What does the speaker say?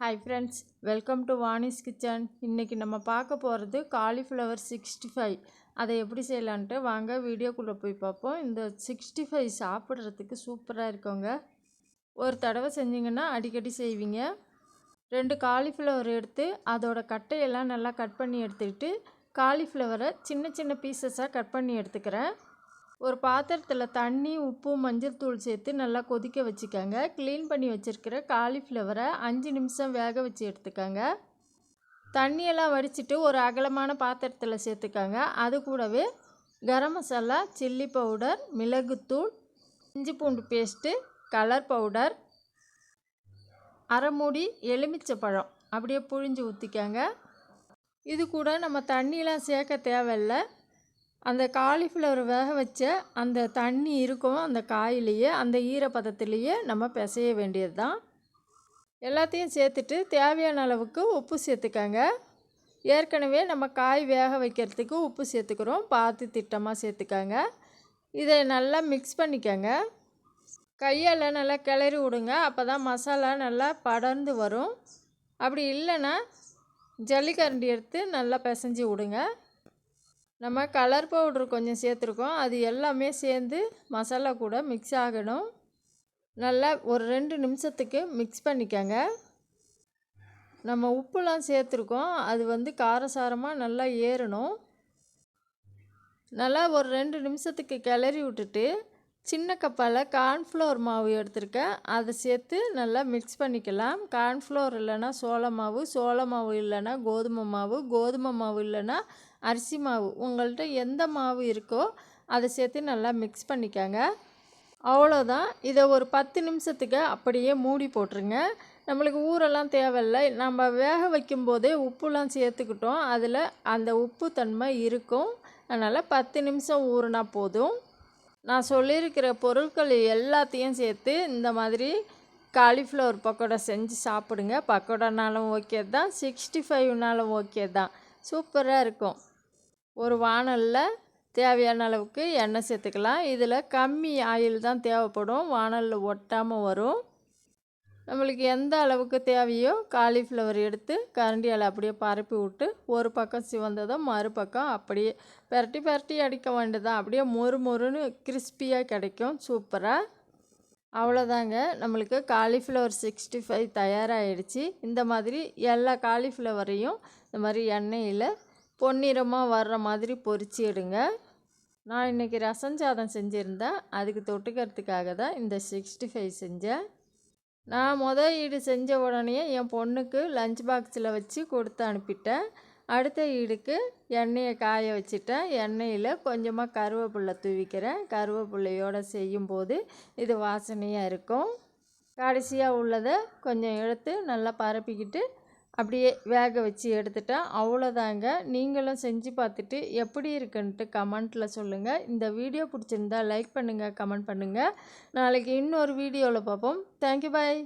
Hi friends welcome to Vani's kitchen இன்றைக்கி நம்ம பார்க்க போகிறது காலிஃப்ளவர் சிக்ஸ்டி ஃபைவ் அதை எப்படி செய்யலான்ட்டு வாங்க வீடியோக்குள்ளே போய் பார்ப்போம். இந்த சிக்ஸ்டி ஃபைவ் சாப்பிட்றதுக்கு சூப்பராக இருக்குங்க. ஒரு தடவை செஞ்சிங்கன்னா அடிக்கடி செய்வீங்க. ரெண்டு காலிஃப்ளவர் எடுத்து அதோட கட்டையெல்லாம் நல்லா கட் பண்ணி எடுத்துக்கிட்டு காலிஃப்ளவரை சின்ன சின்ன பீசஸாக கட் பண்ணி எடுத்துக்கிறேன். ஒரு பாத்திரத்தில் தண்ணி உப்பு மஞ்சள் தூள் சேர்த்து நல்லா கொதிக்க வச்சுக்கோங்க. க்ளீன் பண்ணி வச்சுருக்கிற காலிஃப்ளவரை அஞ்சு நிமிஷம் வேக வச்சு எடுத்துக்கோங்க. தண்ணியெல்லாம் வடிச்சிட்டு ஒரு அகலமான பாத்திரத்தில் சேர்த்துக்கோங்க. அது கூடவே கரம் மசாலா சில்லி பவுடர் மிளகுத்தூள் இஞ்சி பூண்டு பேஸ்ட்டு கலர் பவுடர் அரை மூடி எலுமிச்சை பழம் அப்படியே புழிஞ்சு ஊற்றிக்கோங்க இது கூட நம்ம தண்ணியெலாம் சேர்க்க தேவையில்லை. அந்த காலிஃப்ளவர் வேக வச்ச அந்த தண்ணி இருக்கும் அந்த காயிலேயே அந்த ஈரப்பதத்துலேயே நம்ம பிசைய வேண்டியது தான் எல்லாத்தையும் சேர்த்துட்டு தேவையான அளவுக்கு உப்பு சேர்த்துக்கங்க. ஏற்கனவே நம்ம காய் வேக வைக்கிறதுக்கு உப்பு சேர்த்துக்கிறோம். பார்த்து திட்டமாக சேர்த்துக்கங்க. இதை நல்லா மிக்ஸ் பண்ணிக்கோங்க. கையால் நல்லா கிளறி விடுங்க. அப்போ தான் மசாலா நல்லா படர்ந்து வரும். அப்படி இல்லைன்னா ஜல்லிக்கரண்டி எடுத்து நல்லா பிசைஞ்சு விடுங்க. நம்ம கலர் பவுட்ரு கொஞ்சம் சேர்த்துருக்கோம். அது எல்லாமே சேர்ந்து மசாலா கூட மிக்ஸ் ஆகணும். நல்லா ஒரு ரெண்டு நிமிஷத்துக்கு மிக்ஸ் பண்ணிக்கோங்க. நம்ம உப்புலாம் சேர்த்துருக்கோம். அது வந்து காரசாரமாக நல்லா ஏறணும். நல்லா ஒரு ரெண்டு நிமிஷத்துக்கு கிளறி விட்டுட்டு சின்ன கப்பால் கார்ன்ஃப்ளோர் மாவு எடுத்திருக்கேன். அதை சேர்த்து நல்லா மிக்ஸ் பண்ணிக்கலாம். கார்ன்ஃப்ளோர் இல்லைன்னா சோள மாவு சோள மாவு இல்லைன்னா கோதுமை மாவு கோதுமை மாவு இல்லைன்னா அரிசி மாவு. உங்கள்கிட்ட எந்த மாவு இருக்கோ அதை சேர்த்து நல்லா மிக்ஸ் பண்ணிக்கோங்க. அவ்வளோதான் இதை ஒரு பத்து நிமிஷத்துக்கு அப்படியே மூடி போட்டுருங்க. நம்மளுக்கு ஊரெல்லாம் தேவையில்லை. நம்ம வேக வைக்கும்போதே உப்புலாம் சேர்த்துக்கிட்டோம். அதில் அந்த உப்பு தன்மை இருக்கும். அதனால் பத்து நிமிஷம் ஊறினா போதும். நான் சொல்லியிருக்கிற பொருட்கள் எல்லாத்தையும் சேர்த்து இந்த மாதிரி காலிஃப்ளவர் பக்கோடா செஞ்சு சாப்பிடுங்க. பக்கோடானாலும் ஓகே தான். சிக்ஸ்டி ஃபைவ்னாலும் ஓகே தான் சூப்பராக இருக்கும். ஒரு வானலில் தேவையான அளவுக்கு எண்ணெய் சேர்த்துக்கலாம். இதில் கம்மி ஆயில் தான் தேவைப்படும். வானலில் ஒட்டாமல் வரும். நம்மளுக்கு எந்த அளவுக்கு தேவையோ காலிஃப்ளவர் எடுத்து கரண்டியால் அப்படியே பரப்பி விட்டு ஒரு பக்கம் சிவந்ததும் மறுபக்கம் அப்படியே பெரட்டி பெரட்டி அடிக்க வேண்டியதான் அப்படியே மொறு மொறுன்னு கிறிஸ்பியாக கிடைக்கும். சூப்பராக அவ்வளோதாங்க நம்மளுக்கு காலிஃப்ளவர் சிக்ஸ்டி ஃபைவ் தயாராகிடுச்சு இந்த மாதிரி எல்லா காலிஃப்ளவரையும் இந்த மாதிரி எண்ணெயில் பொன்னிறமாக வர்ற மாதிரி பொரிச்சு எடுங்க. நான் இன்றைக்கி ரசம் சாதம் செஞ்சுருந்தேன். அதுக்கு தொட்டுக்கிறதுக்காக தான் இந்த சிக்ஸ்டி ஃபைவ் செஞ்சேன். நான் மொதல் ஈடு செஞ்ச உடனே என் பொண்ணுக்கு லஞ்ச் பாக்ஸில் வச்சு கொடுத்து அனுப்பிட்டேன். அடுத்த ஈடுக்கு எண்ணெயை காய வச்சுட்டேன். எண்ணெயில் கொஞ்சமாக கருவேப்பில்லை தூவிக்கிறேன். கருவேப்பிள்ளையோடு செய்யும்போது இது வாசனையாக இருக்கும். கடைசியாக உள்ளதை கொஞ்சம் எடுத்து நல்லா பரப்பிக்கிட்டு அப்படியே வேக வச்சு எடுத்துட்டேன் அவ்வளோதாங்க. நீங்களும் செஞ்சு பார்த்துட்டு எப்படி இருக்குன்ட்டு கமெண்ட்டில் சொல்லுங்கள் இந்த வீடியோ பிடிச்சிருந்தா லைக் பண்ணுங்கள் கமெண்ட் பண்ணுங்கள் நாளைக்கு இன்னொரு வீடியோவில் பார்ப்போம். Thank you bye